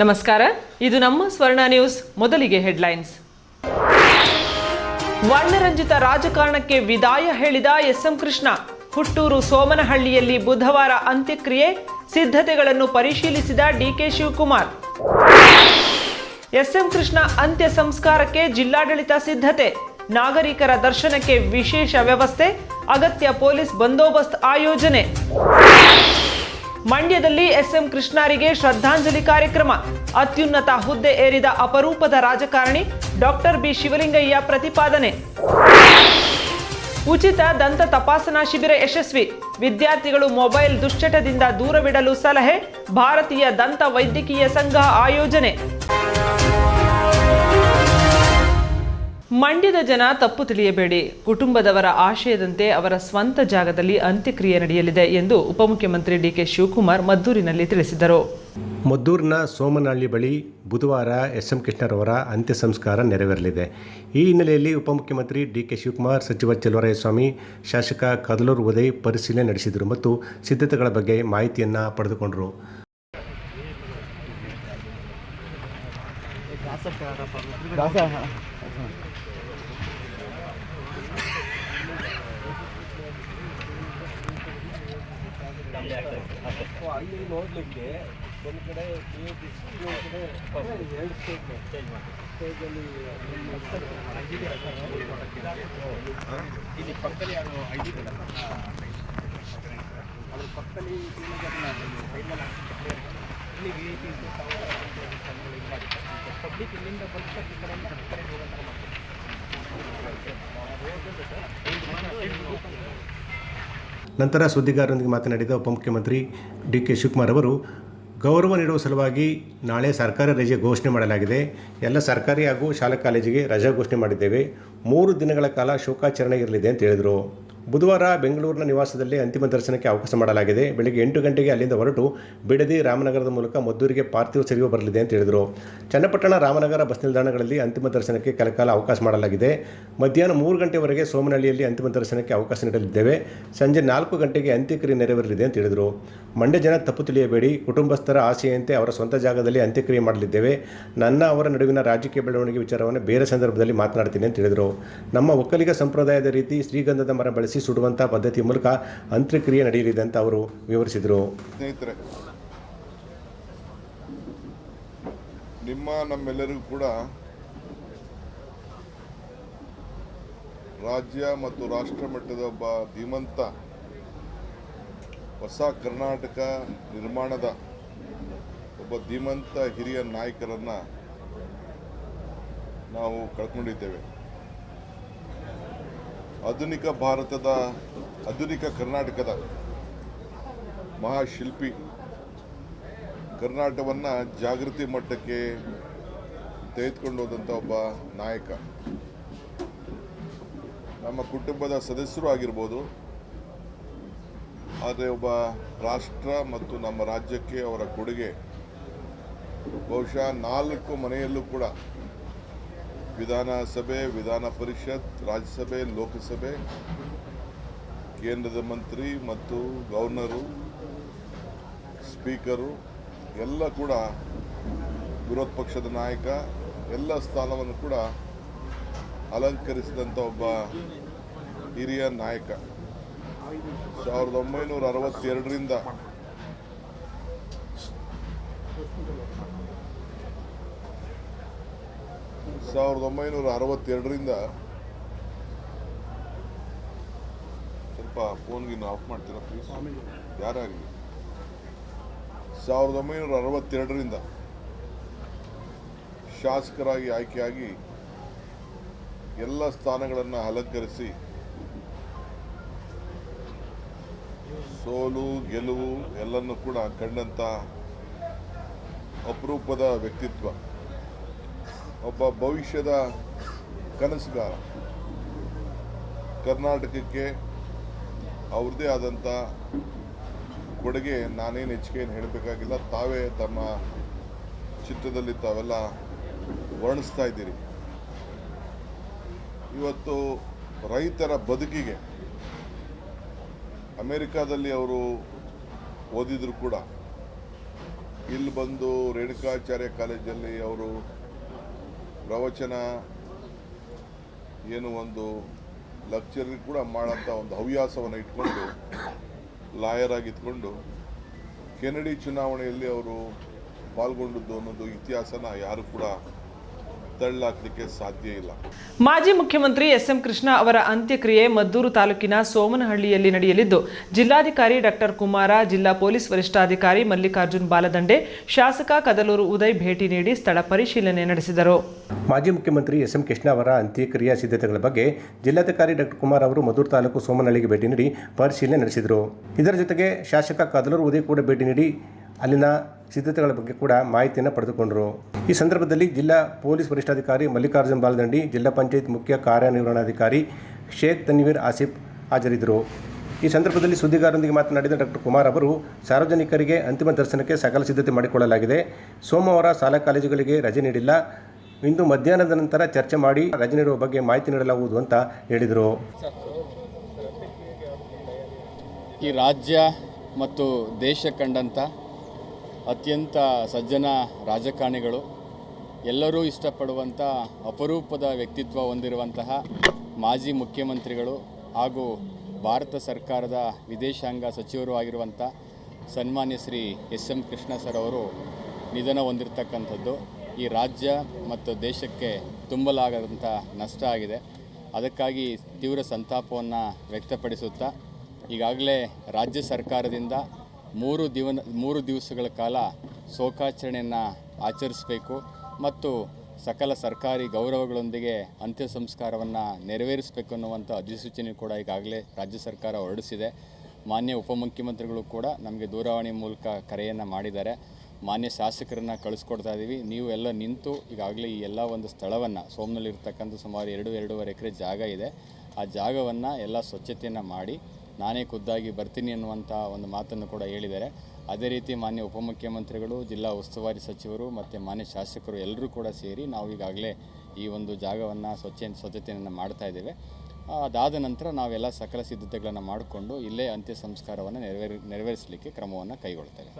ನಮಸ್ಕಾರ. ಇದು ನಮ್ಮ ಸ್ವರ್ಣ ನ್ಯೂಸ್, ಮೊದಲಿಗೆ ಹೆಡ್ಲೈನ್ಸ್. ವರ್ಣರಂಜಿತ ರಾಜಕಾರಣಕ್ಕೆ ವಿದಾಯ ಹೇಳಿದ ಎಸ್ಎಂ ಕೃಷ್ಣ. ಹುಟ್ಟೂರು ಸೋಮನಹಳ್ಳಿಯಲ್ಲಿ ಬುಧವಾರ ಅಂತ್ಯಕ್ರಿಯೆ, ಸಿದ್ಧತೆಗಳನ್ನು ಪರಿಶೀಲಿಸಿದ ಡಿಕೆ ಶಿವಕುಮಾರ್. ಎಸ್ಎಂ ಕೃಷ್ಣ ಅಂತ್ಯ ಸಂಸ್ಕಾರಕ್ಕೆ ಜಿಲ್ಲಾಡಳಿತ ಸಿದ್ಧತೆ, ನಾಗರಿಕರ ದರ್ಶನಕ್ಕೆ ವಿಶೇಷ ವ್ಯವಸ್ಥೆ, ಅಗತ್ಯ ಪೊಲೀಸ್ ಬಂದೋಬಸ್ತ್ ಆಯೋಜನೆ. ಮಂಡ್ಯದಲ್ಲಿ ಎಸ್ಎಂ ಕೃಷ್ಣಾರಿಗೆ ಶ್ರದ್ಧಾಂಜಲಿ ಕಾರ್ಯಕ್ರಮ. ಅತ್ಯುನ್ನತ ಹುದ್ದೆ ಏರಿದ ಅಪರೂಪದ ರಾಜಕಾರಣಿ ಡಾಕ್ಟರ್ ಬಿ ಶಿವಲಿಂಗಯ್ಯ ಪ್ರತಿಪಾದನೆ. ಉಚಿತ ದಂತ ತಪಾಸಣಾ ಶಿಬಿರ ಯಶಸ್ವಿ. ವಿದ್ಯಾರ್ಥಿಗಳು ಮೊಬೈಲ್ ದುಶ್ಚಟದಿಂದ ದೂರವಿಡಲು ಸಲಹೆ, ಭಾರತೀಯ ದಂತ ವೈದ್ಯಕೀಯ ಸಂಘ ಆಯೋಜನೆ. ಮಂಡ್ಯದ ಜನ ತಪ್ಪು ತಿಳಿಯಬೇಡಿ. ಕುಟುಂಬದವರ ಆಶಯದಂತೆ ಅವರ ಸ್ವಂತ ಜಾಗದಲ್ಲಿ ಅಂತ್ಯಕ್ರಿಯೆ ನಡೆಯಲಿದೆ ಎಂದು ಉಪಮುಖ್ಯಮಂತ್ರಿ ಡಿಕೆ ಶಿವಕುಮಾರ್ ಮದ್ದೂರಿನಲ್ಲಿ ತಿಳಿಸಿದರು. ಮದ್ದೂರಿನ ಸೋಮನಹಳ್ಳಿ ಬಳಿ ಬುಧವಾರ ಎಸ್ ಎಂ ಕೃಷ್ಣರವರ ಅಂತ್ಯ ಸಂಸ್ಕಾರ ನೆರವೇರಲಿದೆ. ಈ ಹಿನ್ನೆಲೆಯಲ್ಲಿ ಉಪಮುಖ್ಯಮಂತ್ರಿ ಡಿ ಕೆ ಶಿವಕುಮಾರ್, ಸಚಿವ ಚೆಲುವರಾಯಸ್ವಾಮಿ, ಶಾಸಕ ಕದಲೂರು ಉದಯ್ ಪರಿಶೀಲನೆ ನಡೆಸಿದರು ಮತ್ತು ಸಿದ್ಧತೆಗಳ ಬಗ್ಗೆ ಮಾಹಿತಿಯನ್ನು ಪಡೆದುಕೊಂಡರು. ಅಲ್ಲಿ ನೋಡಲಿಕ್ಕೆ ಒಂದು ಕಡೆ ಎರಡು ಸ್ಟೇಜ್ ಸ್ಟೇಜಲ್ಲಿ ಇಲ್ಲಿ ಪಕ್ಕದಲ್ಲಿ ಯಾರು ಐಡಿ ಅದ್ರ ಪಕ್ಕದಲ್ಲಿ ನಂತರ ಸುದ್ದಿಗಾರರೊಂದಿಗೆ ಮಾತನಾಡಿದ ಉಪಮುಖ್ಯಮಂತ್ರಿ ಡಿ ಕೆ ಶಿವಕುಮಾರ್ ಅವರು, ಗೌರವ ನೀಡುವ ಸಲುವಾಗಿ ನಾಳೆ ಸರ್ಕಾರಿ ರಜೆ ಘೋಷಣೆ ಮಾಡಲಾಗಿದೆ. ಎಲ್ಲ ಸರ್ಕಾರಿ ಹಾಗೂ ಶಾಲಾ ಕಾಲೇಜಿಗೆ ರಜೆ ಘೋಷಣೆ ಮಾಡಿದ್ದೇವೆ. ಮೂರು ದಿನಗಳ ಕಾಲ ಶೋಕಾಚರಣೆ ಇರಲಿದೆ ಅಂತ ಹೇಳಿದರು. ಬುಧವಾರ ಬೆಂಗಳೂರಿನ ನಿವಾಸದಲ್ಲಿ ಅಂತಿಮ ದರ್ಶನಕ್ಕೆ ಅವಕಾಶ ಮಾಡಲಾಗಿದೆ. ಬೆಳಗ್ಗೆ ಎಂಟು ಗಂಟೆಗೆ ಅಲ್ಲಿಂದ ಹೊರಟು ಬಿಡದಿ ರಾಮನಗರದ ಮೂಲಕ ಮದ್ದೂರಿಗೆ ಪಾರ್ಥಿವ ಶರೀರ ಬರಲಿದೆ ಅಂತ ಹೇಳಿದರು. ಚನ್ನಪಟ್ಟಣ ರಾಮನಗರ ಬಸ್ ನಿಲ್ದಾಣಗಳಲ್ಲಿ ಅಂತಿಮ ದರ್ಶನಕ್ಕೆ ಕೆಲಕಾಲ ಅವಕಾಶ ಮಾಡಲಾಗಿದೆ. ಮಧ್ಯಾಹ್ನ ಮೂರು ಗಂಟೆವರೆಗೆ ಸೋಮನಹಳ್ಳಿಯಲ್ಲಿ ಅಂತಿಮ ದರ್ಶನಕ್ಕೆ ಅವಕಾಶ ನೀಡಲಿದ್ದೇವೆ. ಸಂಜೆ ನಾಲ್ಕು ಗಂಟೆಗೆ ಅಂತ್ಯಕ್ರಿಯೆ ನೆರವೇರಲಿದೆ ಅಂತ ಹೇಳಿದರು. ಮಂಡ್ಯ ಜನ ತಪ್ಪು ತಿಳಿಯಬೇಡಿ. ಕುಟುಂಬಸ್ಥರ ಆಸೆಯಂತೆ ಅವರ ಸ್ವಂತ ಜಾಗದಲ್ಲಿ ಅಂತ್ಯಕ್ರಿಯೆ ಮಾಡಲಿದ್ದೇವೆ. ನನ್ನ, ಅವರ ನಡುವಿನ ರಾಜಕೀಯ ಬೆಳವಣಿಗೆ ವಿಚಾರವನ್ನು ಬೇರೆ ಸಂದರ್ಭದಲ್ಲಿ ಮಾತನಾಡ್ತೀನಿ ಅಂತ ಹೇಳಿದರು. ನಮ್ಮ ಒಕ್ಕಲಿಗ ಸಂಪ್ರದಾಯದ ರೀತಿ ಶ್ರೀಗಂಧದ ಮರ ಬಳಸಿ ಸುಡುವಂಥ ಪದ್ಧತಿ ಮೂಲಕ ಅಂತ್ಯಕ್ರಿಯೆ ನಡೆಯಲಿದೆ ಅಂತ ಅವರು ವಿವರಿಸಿದರು. ನಿಮ್ಮ, ನಮ್ಮೆಲ್ಲರಿಗೂ ಕೂಡ ರಾಜ್ಯ ಮತ್ತು ರಾಷ್ಟ್ರ ಮಟ್ಟದ ಒಬ್ಬ ಧೀಮಂತ ಹೊಸ ಕರ್ನಾಟಕ ನಿರ್ಮಾಣದ ಒಬ್ಬ ಧೀಮಂತ ಹಿರಿಯ ನಾಯಕರನ್ನು ನಾವು ಕಳ್ಕೊಂಡಿದ್ದೇವೆ. ಆಧುನಿಕ ಭಾರತದ, ಆಧುನಿಕ ಕರ್ನಾಟಕದ ಮಹಾಶಿಲ್ಪಿ, ಕರ್ನಾಟಕವನ್ನು ಜಾಗೃತಿ ಮಟ್ಟಕ್ಕೆ ತೆಗೆದುಕೊಂಡು ಹೋದಂಥ ಒಬ್ಬ ನಾಯಕ. ನಮ್ಮ ಕುಟುಂಬದ ಸದಸ್ಯರು ಆಗಿರ್ಬೋದು ಆದರೆ ಒಬ್ಬ ರಾಷ್ಟ್ರ ಮತ್ತು ನಮ್ಮ ರಾಜ್ಯಕ್ಕೆ ಅವರ ಕೊಡುಗೆ. ಬಹುಶಃ ನಾಲ್ಕು ಮನೆಯಲ್ಲೂ ಕೂಡ ವಿಧಾನಸಭೆ, ವಿಧಾನ ಪರಿಷತ್, ರಾಜ್ಯಸಭೆ, ಲೋಕಸಭೆ, ಕೇಂದ್ರದ ಮಂತ್ರಿ ಮತ್ತು ಗವರ್ನರು ಸ್ಪೀಕರು, ಎಲ್ಲ ಕೂಡ ವಿರೋಧ ಪಕ್ಷದ ನಾಯಕ, ಎಲ್ಲ ಸ್ಥಾನವನ್ನು ಕೂಡ ಅಲಂಕರಿಸಿದಂಥ ಒಬ್ಬ ಹಿರಿಯ ನಾಯಕ. ಸಾವಿರದ ಒಂಬೈನೂರ ಅರವತ್ತೆರಡರಿಂದ. ಸಾವಿರದ ಒಂಬೈನೂರ ಅರವತ್ತೆರಡರಿಂದ. ಸ್ವಲ್ಪ ಫೋನ್ಗಿನ್ನು ಆಫ್ ಮಾಡ್ತೀರಾ ಪ್ಲೀಸ್ ಯಾರಾಗಲಿ? ಸಾವಿರದ ಒಂಬೈನೂರ ಅರವತ್ತೆರಡರಿಂದ ಶಾಸಕರಾಗಿ ಆಯ್ಕೆಯಾಗಿ ಎಲ್ಲ ಸ್ಥಾನಗಳನ್ನು ಅಲಂಕರಿಸಿ ಸೋಲು, ಗೆಲುವು ಎಲ್ಲನೂ ಕೂಡ ಕಂಡಂತ ಅಪರೂಪದ ವ್ಯಕ್ತಿತ್ವ. ಒಬ್ಬ ಭವಿಷ್ಯದ ಕನಸುಗಾರ. ಕರ್ನಾಟಕಕ್ಕೆ ಅವ್ರದ್ದೇ ಆದಂಥ ಕೊಡುಗೆ ನಾನೇನು ಹೆಚ್ಚಿಗೆ ಏನು ಹೇಳಬೇಕಾಗಿಲ್ಲ. ತಾವೇ ತಮ್ಮ ಚಿತ್ರದಲ್ಲಿ ತಾವೆಲ್ಲ ವರ್ಣಿಸ್ತಾ ಇದ್ದೀರಿ. ಇವತ್ತು ರೈತರ ಬದುಕಿಗೆ ಅಮೆರಿಕಾದಲ್ಲಿ ಅವರು ಓದಿದ್ರು ಕೂಡ. ಇಲ್ಲಿ ಬಂದು ರೇಣುಕಾಚಾರ್ಯ ಕಾಲೇಜಲ್ಲಿ ಅವರು ಪ್ರವಚನ ಏನು ಒಂದು ಲೆಕ್ಚರ್ ಕೂಡ ಮಾಡೋಂಥ ಒಂದು ಹವ್ಯಾಸವನ್ನು ಇಟ್ಕೊಂಡು, ಲಾಯರ್ ಆಗಿ ಇಟ್ಕೊಂಡು ಕೆನಡಿ ಚುನಾವಣೆಯಲ್ಲಿ ಅವರು ಪಾಲ್ಗೊಂಡದ್ದು ಅನ್ನೋದು ಇತಿಹಾಸನ ಯಾರು ಕೂಡ ತಳ್ಳಾಕಲಿಕ್ಕೆ ಸಾಧ್ಯ ಇಲ್ಲ. ಮಾಜಿ ಮುಖ್ಯಮಂತ್ರಿ ಎಸ್ ಎಂ ಕೃಷ್ಣ ಅವರ ಅಂತ್ಯಕ್ರಿಯೆ ಮದ್ದೂರು ತಾಲೂಕಿನ ಸೋಮನಹಳ್ಳಿಯಲ್ಲಿ ನಡೆಯಲಿದ್ದು ಜಿಲ್ಲಾಧಿಕಾರಿ ಡಾಕ್ಟರ್ ಕುಮಾರ ಜಿಲ್ಲಾ ಪೊಲೀಸ್ ವರಿಷ್ಠಾಧಿಕಾರಿ ಮಲ್ಲಿಕಾರ್ಜುನ್ ಬಾಲದಂಡೆ ಶಾಸಕ ಕದಲೂರು ಉದಯ್ ಭೇಟಿ ನೀಡಿ ಸ್ಥಳ ಪರಿಶೀಲನೆ ನಡೆಸಿದರು. ಮಾಜಿ ಮುಖ್ಯಮಂತ್ರಿ ಎಸ್ ಎಂ ಕೃಷ್ಣ ಅವರ ಅಂತ್ಯಕ್ರಿಯಾ ಸಿದ್ಧತೆಗಳ ಬಗ್ಗೆ ಜಿಲ್ಲಾಧಿಕಾರಿ ಡಾಕ್ಟರ್ ಕುಮಾರ್ ಅವರು ಮದ್ದೂರು ತಾಲೂಕು ಸೋಮನಹಳ್ಳಿಗೆ ಭೇಟಿ ನೀಡಿ ಪರಿಶೀಲನೆ ನಡೆಸಿದರು. ಇದರ ಜೊತೆಗೆ ಶಾಸಕ ಕದಲೂರು ಉದಯ್ ಕೂಡ ಭೇಟಿ ನೀಡಿ ಅಲ್ಲಿನ ಸಿದ್ಧತೆಗಳ ಬಗ್ಗೆ ಕೂಡ ಮಾಹಿತಿಯನ್ನು ಪಡೆದುಕೊಂಡರು. ಈ ಸಂದರ್ಭದಲ್ಲಿ ಜಿಲ್ಲಾ ಪೊಲೀಸ್ ವರಿಷ್ಠಾಧಿಕಾರಿ ಮಲ್ಲಿಕಾರ್ಜುನ್ ಬಾಲದಂಡಿ, ಜಿಲ್ಲಾ ಪಂಚಾಯತ್ ಮುಖ್ಯ ಕಾರ್ಯನಿರ್ವಹಣಾಧಿಕಾರಿ ಶೇಖ್ ತನ್ವೀರ್ ಆಸಿಫ್ ಹಾಜರಿದ್ದರು. ಈ ಸಂದರ್ಭದಲ್ಲಿ ಸುದ್ದಿಗಾರರೊಂದಿಗೆ ಮಾತನಾಡಿದ ಡಾಕ್ಟರ್ ಕುಮಾರ್ ಅವರು, ಸಾರ್ವಜನಿಕರಿಗೆ ಅಂತಿಮ ದರ್ಶನಕ್ಕೆ ಸಕಲ ಸಿದ್ಧತೆ ಮಾಡಿಕೊಳ್ಳಲಾಗಿದೆ. ಸೋಮವಾರ ಶಾಲಾ ಕಾಲೇಜುಗಳಿಗೆ ರಜೆ ನೀಡಿಲ್ಲ. ಇಂದು ಮಧ್ಯಾಹ್ನದ ನಂತರ ಚರ್ಚೆ ಮಾಡಿ ರಜೆ ನೀಡುವ ಬಗ್ಗೆ ಮಾಹಿತಿ ನೀಡಲಾಗುವುದು ಅಂತ ಹೇಳಿದರು. ಈ ರಾಜ್ಯ ಮತ್ತು ದೇಶ ಕಂಡಂಥ ಅತ್ಯಂತ ಸಜ್ಜನ ರಾಜಕಾರಣಿಗಳು. ಎಲ್ಲರೂ ಇಷ್ಟಪಡುವಂಥ ಅಪರೂಪದ ವ್ಯಕ್ತಿತ್ವ ಹೊಂದಿರುವಂತಹ ಮಾಜಿ ಮುಖ್ಯಮಂತ್ರಿಗಳು ಹಾಗೂ ಭಾರತ ಸರ್ಕಾರದ ವಿದೇಶಾಂಗ ಸಚಿವರು ಆಗಿರುವಂಥ ಸನ್ಮಾನ್ಯ Shri S M Krishna sir ಅವರು ನಿಧನ ಹೊಂದಿರತಕ್ಕಂಥದ್ದು. ಈ ರಾಜ್ಯ ಮತ್ತು ದೇಶಕ್ಕೆ ತುಂಬಲಾಗದಂಥ ನಷ್ಟ ಆಗಿದೆ. ಅದಕ್ಕಾಗಿ ತೀವ್ರ ಸಂತಾಪವನ್ನು ವ್ಯಕ್ತಪಡಿಸುತ್ತಾ ಈಗಾಗಲೇ ರಾಜ್ಯ ಸರ್ಕಾರದಿಂದ ಮೂರು ದಿವನ, ಮೂರು ದಿವಸಗಳ ಕಾಲ ಶೋಕಾಚರಣೆಯನ್ನು ಆಚರಿಸಬೇಕು ಮತ್ತು ಸಕಲ ಸರ್ಕಾರಿ ಗೌರವಗಳೊಂದಿಗೆ ಅಂತ್ಯ ಸಂಸ್ಕಾರವನ್ನು ನೆರವೇರಿಸಬೇಕು ಅನ್ನುವಂಥ ಅಧಿಸೂಚನೆ ಕೂಡ ಈಗಾಗಲೇ ರಾಜ್ಯ ಸರ್ಕಾರ ಹೊರಡಿಸಿದೆ. ಮಾನ್ಯ ಉಪಮುಖ್ಯಮಂತ್ರಿಗಳು ಕೂಡ ನಮಗೆ ದೂರವಾಣಿ ಮೂಲಕ ಕರೆಯನ್ನು ಮಾಡಿದ್ದಾರೆ. ಮಾನ್ಯ ಶಾಸಕರನ್ನ ಕಳಿಸ್ಕೊಡ್ತಾ ಇದ್ದೀವಿ ನೀವು ಎಲ್ಲ ನಿಂತು ಈಗಾಗಲೇ ಈ ಎಲ್ಲ ಒಂದು ಸ್ಥಳವನ್ನು, ಸೋಮ್ನಲ್ಲಿರ್ತಕ್ಕಂಥ ಸುಮಾರು ಎರಡು, ಎರಡೂವರೆ ಎಕರೆ ಜಾಗ ಇದೆ. ಆ ಜಾಗವನ್ನು ಎಲ್ಲ ಸ್ವಚ್ಛತೆಯನ್ನು ಮಾಡಿ ನಾನೇ ಖುದ್ದಾಗಿ ಬರ್ತೀನಿ ಅನ್ನುವಂಥ ಒಂದು ಮಾತನ್ನು ಕೂಡ ಹೇಳಿದ್ದಾರೆ. ಅದೇ ರೀತಿ ಮಾನ್ಯ ಉಪಮುಖ್ಯಮಂತ್ರಿಗಳು ಜಿಲ್ಲಾ ಉಸ್ತುವಾರಿ ಸಚಿವರು ಮತ್ತು ಮಾನ್ಯ ಶಾಸಕರು ಎಲ್ಲರೂ ಕೂಡ ಸೇರಿ ನಾವು ಈಗಾಗಲೇ ಈ ಒಂದು ಜಾಗವನ್ನು ಸ್ವಚ್ಛ ಸ್ವಚ್ಛತೆಯನ್ನು ಮಾಡ್ತಾ ಇದ್ದೇವೆ. ಆ, ಅದಾದ ನಂತರ ನಾವೆಲ್ಲ ಸಕಲ ಸಿದ್ಧತೆಗಳನ್ನು ಮಾಡಿಕೊಂಡು ಇಲ್ಲೇ ಅಂತ್ಯ ಸಂಸ್ಕಾರವನ್ನು ನೆರವೇರಿ ನೆರವೇರಿಸಲಿಕ್ಕೆ ಕ್ರಮವನ್ನು ಕೈಗೊಳ್ತೇವೆ.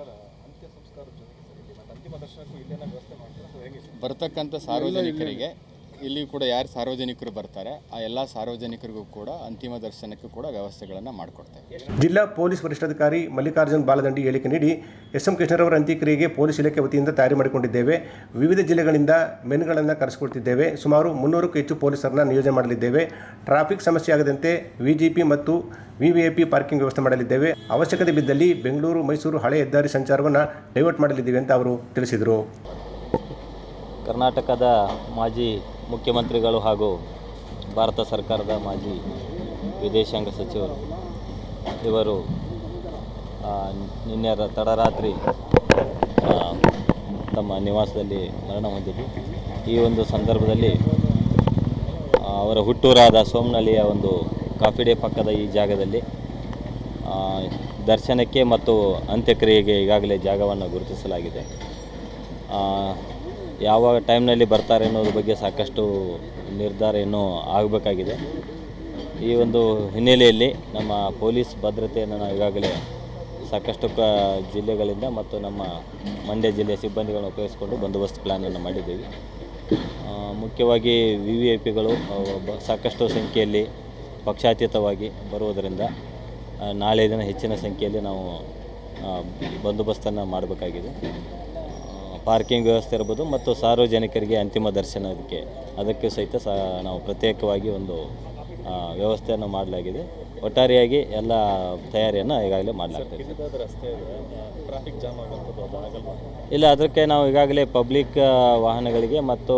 ಬರ್ತಕ್ಕಂಥ ಸಾರ್ವಜನಿಕರಿಗೆ ಇಲ್ಲಿ ಕೂಡ ಯಾರು ಸಾರ್ವಜನಿಕರು ಬರ್ತಾರೆ, ಆ ಎಲ್ಲ ಸಾರ್ವಜನಿಕರಿಗೂ ಕೂಡ ಅಂತಿಮ ದರ್ಶನಕ್ಕೂ ಕೂಡ ವ್ಯವಸ್ಥೆಗಳನ್ನು ಮಾಡಿಕೊಡ್ತೇವೆ. ಜಿಲ್ಲಾ ಪೊಲೀಸ್ ವರಿಷ್ಠಾಧಿಕಾರಿ ಮಲ್ಲಿಕಾರ್ಜುನ್ ಬಾಲದಂಡಿ ಹೇಳಿಕೆ ನೀಡಿ ಎಸ್ ಎಂ ಕೃಷ್ಣರವರ ಅಂತ್ಯಕ್ರಿಯೆಗೆ ಪೊಲೀಸ್ ಇಲಾಖೆ ವತಿಯಿಂದ ತಯಾರಿ ಮಾಡಿಕೊಂಡಿದ್ದೇವೆ. ವಿವಿಧ ಜಿಲ್ಲೆಗಳಿಂದ ಮೆನ್ಗಳನ್ನು ಕರೆಸಿಕೊಳ್ತಿದ್ದೇವೆ ಸುಮಾರು ಮುನ್ನೂರಕ್ಕೂ ಹೆಚ್ಚು ಪೊಲೀಸರನ್ನ ನಿಯೋಜನೆ ಮಾಡಲಿದ್ದೇವೆ. ಟ್ರಾಫಿಕ್ ಸಮಸ್ಯೆ ಆಗದಂತೆ ವಿಜಿಪಿ ಮತ್ತು ವಿವಿಐಪಿ ಪಾರ್ಕಿಂಗ್ ವ್ಯವಸ್ಥೆ ಮಾಡಲಿದ್ದೇವೆ. ಅವಶ್ಯಕತೆ ಬಿದ್ದಲ್ಲಿ ಬೆಂಗಳೂರು, ಮೈಸೂರು ಹಳೆ ಹೆದ್ದಾರಿ ಸಂಚಾರವನ್ನು ಡೈವರ್ಟ್ ಮಾಡಲಿದ್ದೇವೆ ಅಂತ ಅವರು ತಿಳಿಸಿದರು. ಕರ್ನಾಟಕದ ಮಾಜಿ ಮುಖ್ಯಮಂತ್ರಿಗಳು ಹಾಗೂ ಭಾರತ ಸರ್ಕಾರದ ಮಾಜಿ ವಿದೇಶಾಂಗ ಸಚಿವರು, ಇವರು ನಿನ್ನೆ ತಡರಾತ್ರಿ ತಮ್ಮ ನಿವಾಸದಲ್ಲಿ ಮರಣ ಹೊಂದಿದ್ದು. ಈ ಒಂದು ಸಂದರ್ಭದಲ್ಲಿ ಅವರ ಹುಟ್ಟೂರಾದ ಸೋಮನಹಳ್ಳಿಯ ಒಂದು ಕಾಫಿ ಡೇ ಪಕ್ಕದ ಈ ಜಾಗದಲ್ಲಿ ದರ್ಶನಕ್ಕೆ ಮತ್ತು ಅಂತ್ಯಕ್ರಿಯೆಗೆ ಈಗಾಗಲೇ ಜಾಗವನ್ನು ಗುರುತಿಸಲಾಗಿದೆ. ಯಾವ ಟೈಮ್ನಲ್ಲಿ ಬರ್ತಾರೆ ಅನ್ನೋದ್ರ ಬಗ್ಗೆ ಸಾಕಷ್ಟು ನಿರ್ಧಾರ ಇನ್ನೂ ಆಗಬೇಕಾಗಿದೆ. ಈ ಒಂದು ಹಿನ್ನೆಲೆಯಲ್ಲಿ ನಮ್ಮ ಪೊಲೀಸ್ ಭದ್ರತೆಯನ್ನು ನಾವು ಈಗಾಗಲೇ ಸಾಕಷ್ಟು ಕ ಜಿಲ್ಲೆಗಳಿಂದ ಮತ್ತು ನಮ್ಮ ಮಂಡ್ಯ ಜಿಲ್ಲೆಯ ಸಿಬ್ಬಂದಿಗಳನ್ನು ಉಪಯೋಗಿಸಿಕೊಂಡು ಬಂದೋಬಸ್ತ್ ಪ್ಲ್ಯಾನನ್ನು ಮಾಡಿದ್ದೀವಿ. ಮುಖ್ಯವಾಗಿ ವಿ ವಿ ಐ ಪಿಗಳು ಸಾಕಷ್ಟು ಸಂಖ್ಯೆಯಲ್ಲಿ ಪಕ್ಷಾತೀತವಾಗಿ ಬರುವುದರಿಂದ ನಾಳೆ ದಿನ ಹೆಚ್ಚಿನ ಸಂಖ್ಯೆಯಲ್ಲಿ ನಾವು ಬಂದೋಬಸ್ತನ್ನು ಮಾಡಬೇಕಾಗಿದೆ. ಪಾರ್ಕಿಂಗ್ ವ್ಯವಸ್ಥೆ ಇರ್ಬೋದು ಮತ್ತು ಸಾರ್ವಜನಿಕರಿಗೆ ಅಂತಿಮ ದರ್ಶನಕ್ಕೆ ಅದಕ್ಕೆ. ಸಹಿತ ಸಹ ನಾವು ಪ್ರತ್ಯೇಕವಾಗಿ ಒಂದು ವ್ಯವಸ್ಥೆಯನ್ನು ಮಾಡಲಾಗಿದೆ. ಒಟ್ಟಾರೆಯಾಗಿ ಎಲ್ಲ ತಯಾರಿಯನ್ನು ಈಗಾಗಲೇ ಮಾಡಲಾಗ್ತದೆ. ಇಲ್ಲ ಅದಕ್ಕೆ ನಾವು ಈಗಾಗಲೇ ಪಬ್ಲಿಕ್ ವಾಹನಗಳಿಗೆ ಮತ್ತು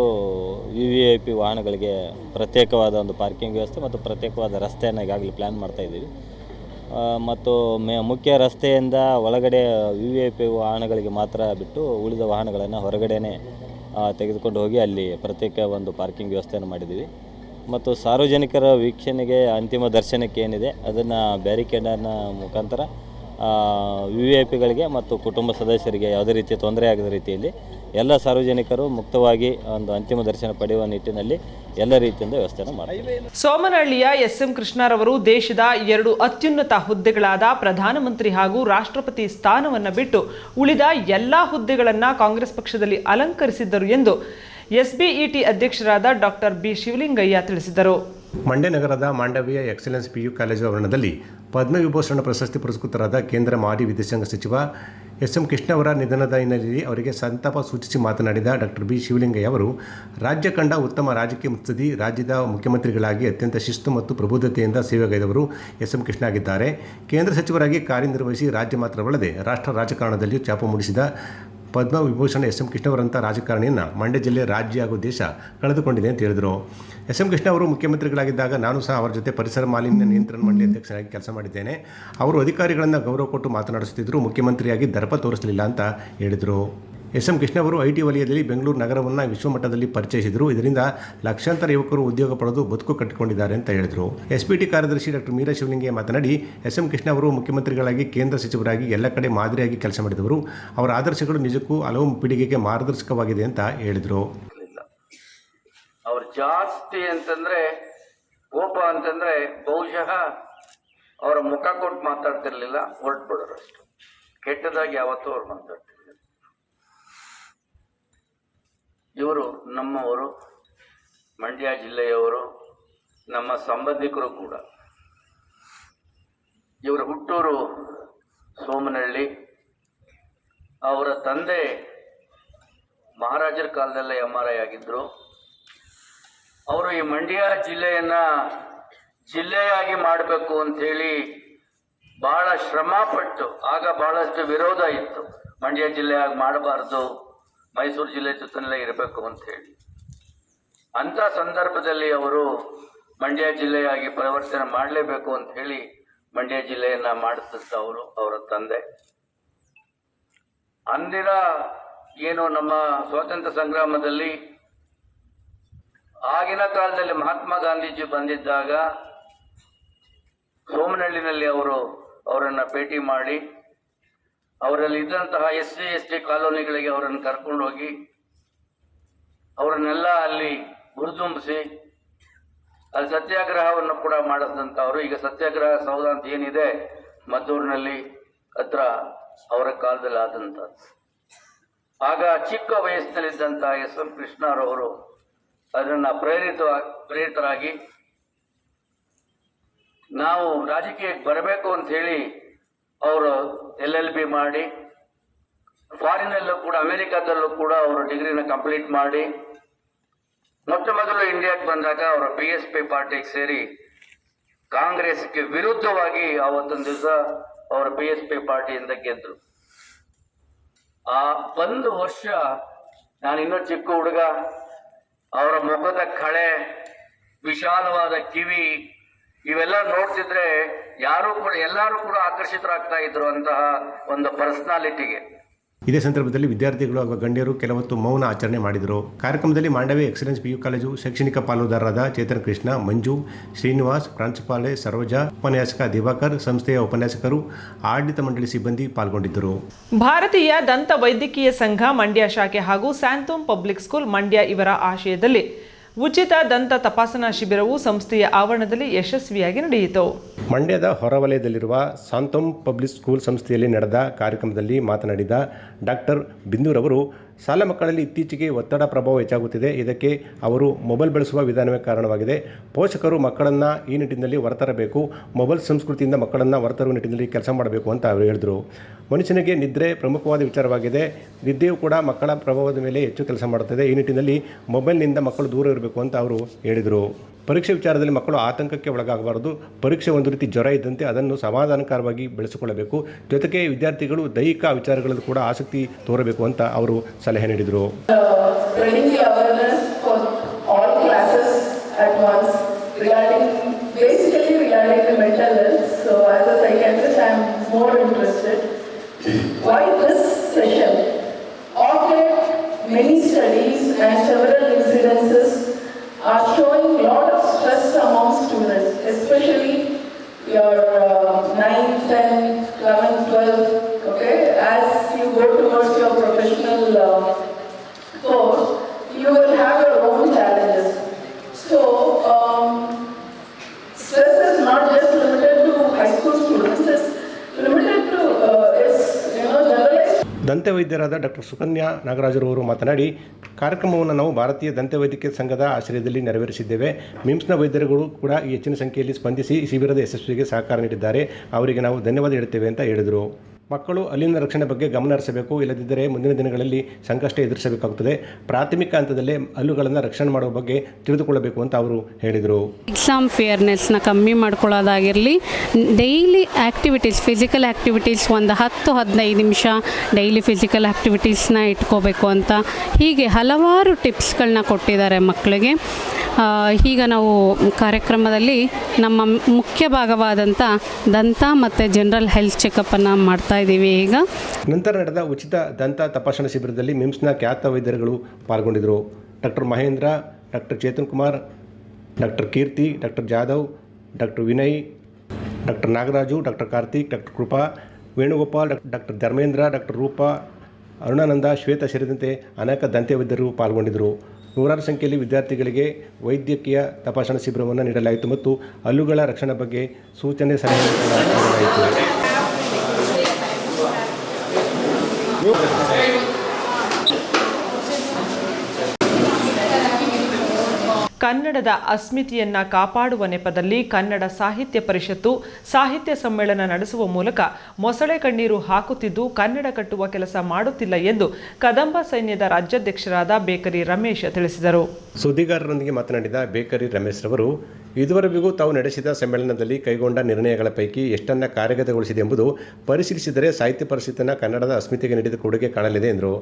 ವಿ ವಿ ಐ ಪಿ ವಾಹನಗಳಿಗೆ ಪ್ರತ್ಯೇಕವಾದ ಒಂದು ಪಾರ್ಕಿಂಗ್ ವ್ಯವಸ್ಥೆ ಮತ್ತು ಪ್ರತ್ಯೇಕವಾದ ರಸ್ತೆಯನ್ನು ಈಗಾಗಲೇ ಪ್ಲ್ಯಾನ್ ಮಾಡ್ತಾ ಇದ್ದೀವಿ. ಮತ್ತು ಮೇ, ಮುಖ್ಯ ರಸ್ತೆಯಿಂದ ಒಳಗಡೆ ವಿ ವಿ ಐ ಪಿ ವಾಹನಗಳಿಗೆ ಮಾತ್ರ ಬಿಟ್ಟು ಉಳಿದ ವಾಹನಗಳನ್ನು ಹೊರಗಡೆನೇ ತೆಗೆದುಕೊಂಡು ಹೋಗಿ ಅಲ್ಲಿ ಪ್ರತ್ಯೇಕ ಒಂದು ಪಾರ್ಕಿಂಗ್ ವ್ಯವಸ್ಥೆಯನ್ನು ಮಾಡಿದ್ದೀವಿ. ಮತ್ತು ಸಾರ್ವಜನಿಕರ ವೀಕ್ಷಣೆಗೆ ಅಂತಿಮ ದರ್ಶನಕ್ಕೆ ಏನಿದೆ, ಅದನ್ನು ಬ್ಯಾರಿಕೇಡನ್ನು ಮುಖಾಂತರ ವಿ ವಿ ಐ ಪಿಗಳಿಗೆ ಮತ್ತು ಕುಟುಂಬ ಸದಸ್ಯರಿಗೆ ಯಾವುದೇ ರೀತಿಯ ತೊಂದರೆ ಆಗದ ರೀತಿಯಲ್ಲಿ ಎಲ್ಲ ಸಾರ್ವಜನಿಕರು ಮುಕ್ತವಾಗಿ ಒಂದು ಅಂತಿಮ ದರ್ಶನ ಪಡೆಯುವ ನಿಟ್ಟಿನಲ್ಲಿ ಎಲ್ಲ ರೀತಿಯಿಂದ ವ್ಯವಸ್ಥೆಯನ್ನು ಮಾಡ್ತಾರೆ ಸೋಮನಹಳ್ಳಿಯ ಎಸ್ ಎಂ ಕೃಷ್ಣರವರು ದೇಶದ ಎರಡು ಅತ್ಯುನ್ನತ ಹುದ್ದೆಗಳಾದ ಪ್ರಧಾನಮಂತ್ರಿ ಹಾಗೂ ರಾಷ್ಟ್ರಪತಿ ಸ್ಥಾನವನ್ನು ಬಿಟ್ಟು ಉಳಿದ ಎಲ್ಲ ಹುದ್ದೆಗಳನ್ನು ಕಾಂಗ್ರೆಸ್ ಪಕ್ಷದಲ್ಲಿ ಅಲಂಕರಿಸಿದ್ದರು ಎಂದು ಎಸ್ಬಿಇಟಿ ಅಧ್ಯಕ್ಷರಾದ ಡಾಕ್ಟರ್ ಬಿ ಶಿವಲಿಂಗಯ್ಯ ತಿಳಿಸಿದರು. ಮಂಡ್ಯ ನಗರದ ಮಾಂಡವ್ಯ ಎಕ್ಸಲೆನ್ಸ್ ಪಿಯು ಕಾಲೇಜು ಆವರಣದಲ್ಲಿ ಪದ್ಮವಿಭೂಷಣ ಪ್ರಶಸ್ತಿ ಪುರಸ್ಕೃತರಾದ ಕೇಂದ್ರ ಮಾಜಿ ವಿದೇಶಾಂಗ ಸಚಿವ ಎಸ್ ಎಂ ಕೃಷ್ಣ ಅವರ ನಿಧನದ ಹಿನ್ನೆಲೆಯಲ್ಲಿ ಅವರಿಗೆ ಸಂತಾಪ ಸೂಚಿಸಿ ಮಾತನಾಡಿದ ಡಾಕ್ಟರ್ ಬಿ ಶಿವಲಿಂಗಯ್ಯ ಅವರು, ರಾಜ್ಯ ಕಂಡ ಉತ್ತಮ ರಾಜಕೀಯ ಮುತ್ಸದಿ ರಾಜ್ಯದ ಮುಖ್ಯಮಂತ್ರಿಗಳಾಗಿ ಅತ್ಯಂತ ಶಿಸ್ತು ಮತ್ತು ಪ್ರಬುದ್ಧತೆಯಿಂದ ಸೇವೆಗೈದವರು ಎಸ್ ಎಂ ಕೃಷ್ಣ ಆಗಿದ್ದಾರೆ. ಕೇಂದ್ರ ಸಚಿವರಾಗಿ ಕಾರ್ಯನಿರ್ವಹಿಸಿ ರಾಜ್ಯ ಮಾತ್ರವಲ್ಲದೆ ರಾಷ್ಟ್ರ ರಾಜಕಾರಣದಲ್ಲಿಯೂ ಚಾಪು ಮೂಡಿಸಿದ ಪದ್ಮವಿಭೂಷಣ ಎಸ್ ಎಂ ಕೃಷ್ಣ ಅವರಂಥ ರಾಜಕಾರಣಿಯನ್ನು ಮಂಡ್ಯ ಜಿಲ್ಲೆ ರಾಜ್ಯ ಹಾಗೂ ದೇಶ ಕಳೆದುಕೊಂಡಿದೆ ಅಂತ ಹೇಳಿದರು. ಎಸ್ ಎಂ ಕೃಷ್ಣ ಅವರು ಮುಖ್ಯಮಂತ್ರಿಗಳಾಗಿದ್ದಾಗ ನಾನು ಸಹ ಅವರ ಜೊತೆ ಪರಿಸರ ಮಾಲಿನ್ಯ ನಿಯಂತ್ರಣ ಮಂಡಳಿ ಅಧ್ಯಕ್ಷರಾಗಿ ಕೆಲಸ ಮಾಡಿದ್ದೇನೆ. ಅವರು ಅಧಿಕಾರಿಗಳನ್ನು ಗೌರವ ಕೊಟ್ಟು ಮಾತನಾಡಿಸುತ್ತಿದ್ದರು ಮುಖ್ಯಮಂತ್ರಿಯಾಗಿ ದರ್ಪ ತೋರಿಸಲಿಲ್ಲ ಅಂತ ಹೇಳಿದರು. ಎಸ್ ಎಂ ಕೃಷ್ಣ ಅವರು ಐ ಟಿ ವಲಯದಲ್ಲಿ ಬೆಂಗಳೂರು ನಗರವನ್ನು ವಿಶ್ವಮಟ್ಟದಲ್ಲಿ ಪರಿಚಯಿಸಿದರು. ಇದರಿಂದ ಲಕ್ಷಾಂತರ ಯುವಕರು ಉದ್ಯೋಗ ಪಡೆದು ಬದುಕು ಕಟ್ಟಿಕೊಂಡಿದ್ದಾರೆ ಅಂತ ಹೇಳಿದರು. ಎಸ್ ಪಿ ಟಿ ಕಾರ್ಯದರ್ಶಿ ಡಾಕ್ಟರ್ ಮೀರಾ ಶಿವಲಿಂಗಯ್ಯ ಮಾತನಾಡಿ ಎಸ್ ಎಂ ಕೃಷ್ಣ ಅವರು ಮುಖ್ಯಮಂತ್ರಿಗಳಾಗಿ ಕೇಂದ್ರ ಸಚಿವರಾಗಿ ಎಲ್ಲ ಕಡೆ ಮಾದರಿಯಾಗಿ ಕೆಲಸ ಮಾಡಿದವರು. ಅವರ ಆದರ್ಶಗಳು ನಿಜಕ್ಕೂ ಹಲವು ಪೀಳಿಗೆಗೆ ಮಾರ್ಗದರ್ಶಕವಾಗಿದೆ ಅಂತ ಹೇಳಿದರು. ಅವರು ಜಾಸ್ತಿ ಅಂತಂದ್ರೆ ಕೋಪ ಅಂತಂದ್ರೆ ಬಹುಶಃ ಅವರ ಮುಖ ಕೊಟ್ಟು ಮಾತಾಡ್ತಿರ್ಲಿಲ್ಲ, ಹೊರಟ್ಬಿಡೋರು ಅಷ್ಟು. ಕೆಟ್ಟದಾಗಿ ಯಾವತ್ತೂ ಅವ್ರು ಮಾತಾಡ್ತಿರ್ಲಿಲ್ಲ. ಇವರು ನಮ್ಮವರು, ಮಂಡ್ಯ ಜಿಲ್ಲೆಯವರು, ನಮ್ಮ ಸಂಬಂಧಿಕರು ಕೂಡ. ಇವರ ಹುಟ್ಟೂರು ಸೋಮನಹಳ್ಳಿ, ಅವರ ತಂದೆ ಮಹಾರಾಜರ ಕಾಲದಲ್ಲೇ ಎಂ ಆರ್ ಐ ಆಗಿದ್ದರು ಅವರು ಈ ಮಂಡ್ಯ ಜಿಲ್ಲೆಯನ್ನು ಜಿಲ್ಲೆಯಾಗಿ ಮಾಡಬೇಕು ಅಂಥೇಳಿ ಭಾಳ ಶ್ರಮ ಪಟ್ಟು, ಆಗ ಭಾಳಷ್ಟು ವಿರೋಧ ಇತ್ತು. ಮಂಡ್ಯ ಜಿಲ್ಲೆಯಾಗಿ ಮಾಡಬಾರ್ದು ಮೈಸೂರು ಜಿಲ್ಲೆ ಸುತ್ತಲೇ ಇರಬೇಕು ಅಂತ ಹೇಳಿ. ಅಂಥ ಸಂದರ್ಭದಲ್ಲಿ ಅವರು ಮಂಡ್ಯ ಜಿಲ್ಲೆಯಾಗಿ ಪರಿವರ್ತನೆ ಮಾಡಲೇಬೇಕು ಅಂತ ಹೇಳಿ ಮಂಡ್ಯ ಜಿಲ್ಲೆಯನ್ನ ಮಾಡುತ್ತಿದ್ದವರು ಅವರ ತಂದೆ. ಅಂದಿನ ಏನು ನಮ್ಮ ಸ್ವಾತಂತ್ರ್ಯ ಸಂಗ್ರಾಮದಲ್ಲಿ ಆಗಿನ ಕಾಲದಲ್ಲಿ ಮಹಾತ್ಮ ಗಾಂಧೀಜಿ ಬಂದಿದ್ದಾಗ ಸೋಮನಹಳ್ಳಿನಲ್ಲಿ ಅವರು ಅವರನ್ನ ಭೇಟಿ ಮಾಡಿ ಅವರಲ್ಲಿ ಇದ್ದಂತಹ ಎಸ್ ಸಿ ಎಸ್ ಟಿ ಕಾಲೋನಿಗಳಿಗೆ ಅವರನ್ನು ಕರ್ಕೊಂಡು ಹೋಗಿ ಅವರನ್ನೆಲ್ಲ ಅಲ್ಲಿ ಹುರಿದುಂಬಿಸಿ ಅಲ್ಲಿ ಸತ್ಯಾಗ್ರಹವನ್ನು ಕೂಡ ಮಾಡಿದಂಥವರು ಈಗ ಸತ್ಯಾಗ್ರಹ ಸೌಧ ಅಂತ ಏನಿದೆ ಮದ್ದೂರಿನಲ್ಲಿ ಹತ್ರ ಅವರ ಕಾಲದಲ್ಲಿ ಆದಂಥದ್ದು ಆಗ ಚಿಕ್ಕ ವಯಸ್ಸಿನಲ್ಲಿದ್ದಂಥ ಎಸ್ ಎಂ ಕೃಷ್ಣರವರು ಅದನ್ನು ಪ್ರೇರಿತ ಪ್ರೇರಿತರಾಗಿ ನಾವು ರಾಜಕೀಯಕ್ಕೆ ಬರಬೇಕು ಅಂತ ಹೇಳಿ ಅವರು ಎಲ್ ಎಲ್ ಬಿ ಮಾಡಿ ಫಾರಿನಲ್ಲೂ ಕೂಡ ಅಮೆರಿಕಾದಲ್ಲೂ ಕೂಡ ಅವರು ಡಿಗ್ರಿನ ಕಂಪ್ಲೀಟ್ ಮಾಡಿ. ಮೊಟ್ಟ ಮೊದಲು ಇಂಡಿಯಾಕ್ಕೆ ಬಂದಾಗ ಅವರ ಬಿ ಎಸ್ ಪಿ ಪಾರ್ಟಿಗೆ ಸೇರಿ ಕಾಂಗ್ರೆಸ್ಗೆ ವಿರುದ್ಧವಾಗಿ ಆವತ್ತೊಂದು ದಿವಸ ಅವರ ಬಿ ಎಸ್ ಪಿ ಪಾರ್ಟಿಯಿಂದ ಗೆದ್ದರು ಆ ಒಂದು ವರ್ಷ ನಾನು ಇನ್ನೂ ಚಿಕ್ಕ ಹುಡುಗ, ಅವರ ಮುಖದ ಕಳೆ, ವಿಶಾಲವಾದ ಕಿವಿ ಇವೆಲ್ಲ ನೋಡ್ತಿದ್ರೆ ಯಾರು ಕೂಡ ಎಲ್ಲರೂ ಕೂಡ ಆಕರ್ಷಿತರಾಗ್ತಾ ಇದ್ರು ಅಂತಹ ಒಂದು ಪರ್ಸನಾಲಿಟಿಗೆ ಇದೇ ಸಂದರ್ಭದಲ್ಲಿ ವಿದ್ಯಾರ್ಥಿಗಳು ಹಾಗೂ ಗಣ್ಯರು ಕೆಲವೊತ್ತು ಮೌನ ಆಚರಣೆ ಮಾಡಿದರು. ಕಾರ್ಯಕ್ರಮದಲ್ಲಿ ಮಾಂಡವಿ ಎಕ್ಸಲೆನ್ಸ್ ಪಿಯು ಕಾಲೇಜು ಶೈಕ್ಷಣಿಕ ಪಾಲುದಾರರಾದ ಚೇತನ್ ಕೃಷ್ಣ ಮಂಜು ಶ್ರೀನಿವಾಸ್ ಪ್ರಾಂಶುಪಾಲೆ ಸರೋಜಾ ಉಪನ್ಯಾಸಕ ದಿವಾಕರ್ ಸಂಸ್ಥೆಯ ಉಪನ್ಯಾಸಕರು ಆಡಳಿತ ಮಂಡಳಿ ಸಿಬ್ಬಂದಿ ಪಾಲ್ಗೊಂಡಿದ್ದರು. ಭಾರತೀಯ ದಂತ ವೈದ್ಯಕೀಯ ಸಂಘ ಮಂಡ್ಯ ಶಾಖೆ ಹಾಗೂ ಸ್ಯಾಂತೋಮ್ ಪಬ್ಲಿಕ್ ಸ್ಕೂಲ್ ಮಂಡ್ಯ ಇವರ ಆಶಯದಲ್ಲಿ ಉಚಿತ ದಂತ ತಪಾಸಣಾ ಶಿಬಿರವು ಸಂಸ್ಥೆಯ ಆವರಣದಲ್ಲಿ ಯಶಸ್ವಿಯಾಗಿ ನಡೆಯಿತು. ಮಂಡ್ಯದ ಹೊರವಲಯದಲ್ಲಿರುವ ಸಾಂತೋಮ್ ಪಬ್ಲಿಕ್ ಸ್ಕೂಲ್ ಸಂಸ್ಥೆಯಲ್ಲಿ ನಡೆದ ಕಾರ್ಯಕ್ರಮದಲ್ಲಿ ಮಾತನಾಡಿದ ಡಾಕ್ಟರ್ ಬಿಂದೂರವರು ಶಾಲಾ ಮಕ್ಕಳಲ್ಲಿ ಇತ್ತೀಚೆಗೆ ಒತ್ತಡ ಪ್ರಭಾವ ಹೆಚ್ಚಾಗುತ್ತಿದೆ. ಇದಕ್ಕೆ ಅವರು ಮೊಬೈಲ್ ಬಳಸುವ ವಿಧಾನವೇ ಕಾರಣವಾಗಿದೆ. ಪೋಷಕರು ಮಕ್ಕಳನ್ನು ಈ ನಿಟ್ಟಿನಲ್ಲಿ ಹೊರತರಬೇಕು. ಮೊಬೈಲ್ ಸಂಸ್ಕೃತಿಯಿಂದ ಮಕ್ಕಳನ್ನು ಹೊರತರುವ ನಿಟ್ಟಿನಲ್ಲಿ ಕೆಲಸ ಮಾಡಬೇಕು ಅಂತ ಅವರು ಹೇಳಿದರು. ಮನುಷ್ಯನಿಗೆ ನಿದ್ರೆ ಪ್ರಮುಖವಾದ ವಿಚಾರವಾಗಿದೆ. ನಿದ್ದೆಯು ಕೂಡ ಮಕ್ಕಳ ಪ್ರಭಾವದ ಮೇಲೆ ಹೆಚ್ಚು ಕೆಲಸ ಮಾಡುತ್ತದೆ. ಈ ನಿಟ್ಟಿನಲ್ಲಿ ಮೊಬೈಲ್ನಿಂದ ಮಕ್ಕಳು ದೂರ ಇರಬೇಕು ಅಂತ ಅವರು ಹೇಳಿದರು. ಪರೀಕ್ಷೆ ವಿಚಾರದಲ್ಲಿ ಮಕ್ಕಳು ಆತಂಕಕ್ಕೆ ಒಳಗಾಗಬಾರದು ಪರೀಕ್ಷೆ ಒಂದು ರೀತಿ ಜ್ವರ ಇದ್ದಂತೆ ಅದನ್ನು ಸಮಾಧಾನಕರವಾಗಿ ಬೆಳೆಸಿಕೊಳ್ಳಬೇಕು ಜೊತೆಗೆ ವಿದ್ಯಾರ್ಥಿಗಳು ದೈಹಿಕ ವಿಚಾರಗಳಲ್ಲೂ ಕೂಡ ಆಸಕ್ತಿ ತೋರಬೇಕು ಅಂತ ಅವರು ಸಲಹೆ ನೀಡಿದರು many studies and several incidences are showing lot your uh, 9, 10, 11, 12, okay? As you go towards your professional uh, ದಂತವೈದ್ಯರಾದ ಡಾಕ್ಟರ್ ಸುಕನ್ಯಾ ನಾಗರಾಜರವರು ಮಾತನಾಡಿ, ಕಾರ್ಯಕ್ರಮವನ್ನು ನಾವು ಭಾರತೀಯ ದಂತವೈದ್ಯಕೀಯ ಸಂಘದ ಆಶ್ರಯದಲ್ಲಿ ನೆರವೇರಿಸಿದ್ದೇವೆ. ಮಿಮ್ಸ್ನ ವೈದ್ಯರುಗಳು ಕೂಡ ಹೆಚ್ಚಿನ ಸಂಖ್ಯೆಯಲ್ಲಿ ಸ್ಪಂದಿಸಿ ಶಿಬಿರದ ಯಶಸ್ವಿಗೆ ಸಹಕಾರ ನೀಡಿದ್ದಾರೆ. ಅವರಿಗೆ ನಾವು ಧನ್ಯವಾದ ಹೇಳುತ್ತೇವೆ ಅಂತ ಹೇಳಿದರು. ಮಕ್ಕಳು ಅಲ್ಲಿನ ರಕ್ಷಣೆ ಬಗ್ಗೆ ಗಮನ ಹರಿಸಬೇಕು, ಇಲ್ಲದಿದ್ದರೆ ಮುಂದಿನ ದಿನಗಳಲ್ಲಿ ಸಂಕಷ್ಟ ಎದುರಿಸಬೇಕಾಗುತ್ತದೆ. ಪ್ರಾಥಮಿಕ ಹಂತದಲ್ಲೇ ಹಲ್ಲುಗಳನ್ನು ರಕ್ಷಣೆ ಮಾಡುವ ಬಗ್ಗೆ ತಿಳಿದುಕೊಳ್ಳಬೇಕು ಅಂತ ಅವರು ಹೇಳಿದರು. ಎಕ್ಸಾಮ್ ಫಿಯರ್ನೆಸ್ನ ಕಮ್ಮಿ ಮಾಡ್ಕೊಳ್ಳೋದಾಗಿರಲಿ ಡೈಲಿ ಆ್ಯಕ್ಟಿವಿಟೀಸ್ ಫಿಸಿಕಲ್ ಆ್ಯಕ್ಟಿವಿಟೀಸ್ ಒಂದು ಹತ್ತು, ಹದಿನೈದು ನಿಮಿಷ ಡೈಲಿ ಫಿಸಿಕಲ್ ಆ್ಯಕ್ಟಿವಿಟೀಸ್ನ ಇಟ್ಕೋಬೇಕು ಅಂತ. ಹೀಗೆ ಹಲವಾರು ಟಿಪ್ಸ್ಗಳನ್ನ ಕೊಟ್ಟಿದ್ದಾರೆ ಮಕ್ಕಳಿಗೆ. ಈಗ ನಾವು ಕಾರ್ಯಕ್ರಮದಲ್ಲಿ ನಮ್ಮ ಮುಖ್ಯ ಭಾಗವಾದಂಥ ದಂತ ಮತ್ತು ಜನರಲ್ ಹೆಲ್ತ್ ಚೆಕಪ್ಪನ್ನು ಮಾಡ್ತಾ ಇದ್ದೀವಿ ಈಗ. ನಂತರ ನಡೆದ ಉಚಿತ ದಂತ ತಪಾಸಣಾ ಶಿಬಿರದಲ್ಲಿ ಮಿಮ್ಸ್ನ ಖ್ಯಾತ ವೈದ್ಯರುಗಳು ಪಾಲ್ಗೊಂಡಿದ್ದರು. Doctor Mahendra, doctor Chetan Kumar, doctor Keerthi, doctor Jadhav, doctor Vinay, doctor Nagaraju, doctor Karthik, doctor Krupa, Venugopal, doc- doctor Dharmendra, doctor Roopa, Arunananda, Shweta ಸೇರಿದಂತೆ ಅನೇಕ ದಂತೆ ವೈದ್ಯರು ಪಾಲ್ಗೊಂಡಿದ್ದರು. ನೂರಾರು ಸಂಖ್ಯೆಯಲ್ಲಿ ವಿದ್ಯಾರ್ಥಿಗಳಿಗೆ ವೈದ್ಯಕೀಯ ತಪಾಸಣಾ ಶಿಬಿರವನ್ನು ನೀಡಲಾಯಿತು ಮತ್ತು ಹಲ್ಲುಗಳ ರಕ್ಷಣೆ ಬಗ್ಗೆ ಸೂಚನೆ ಸಲಹೆ ಕೂಡ ನೀಡಲಾಯಿತು ಕನ್ನಡದ ಅಸ್ಮಿತೆಯನ್ನ ಕಾಪಾಡುವ ನೆಪದಲ್ಲಿ ಕನ್ನಡ ಸಾಹಿತ್ಯ ಪರಿಷತ್ತು ಸಾಹಿತ್ಯ ಸಮ್ಮೇಳನ ನಡೆಸುವ ಮೂಲಕ ಮೊಸಳೆ ಕಣ್ಣೀರು ಹಾಕುತ್ತಿದ್ದು ಕನ್ನಡ ಕಟ್ಟುವ ಕೆಲಸ ಮಾಡುತ್ತಿಲ್ಲ ಎಂದು ಕದಂಬ ಸೈನ್ಯದ ರಾಜ್ಯಾಧ್ಯಕ್ಷರಾದ ಬೇಕರಿ ರಮೇಶ್ ತಿಳಿಸಿದರು. ಸುದ್ದಿಗಾರರೊಂದಿಗೆ ಮಾತನಾಡಿದ ಬೇಕರಿ ರಮೇಶ್ ರವರು, ಇದುವರೆಗೂ ತಾವು ನಡೆಸಿದ ಸಮ್ಮೇಳನದಲ್ಲಿ ಕೈಗೊಂಡ ನಿರ್ಣಯಗಳ ಪೈಕಿ ಎಷ್ಟನ್ನ ಕಾರ್ಯಗತಗೊಳಿಸಿದೆ ಎಂಬುದು ಪರಿಶೀಲಿಸಿದರೆ ಸಾಹಿತ್ಯ ಪರಿಷತ್ತನ್ನು ಕನ್ನಡದ ಅಸ್ಮಿತೆಗೆ ನೀಡಿದ ಕೊಡುಗೆ ಕಾಣಲಿದೆ ಎಂದರು.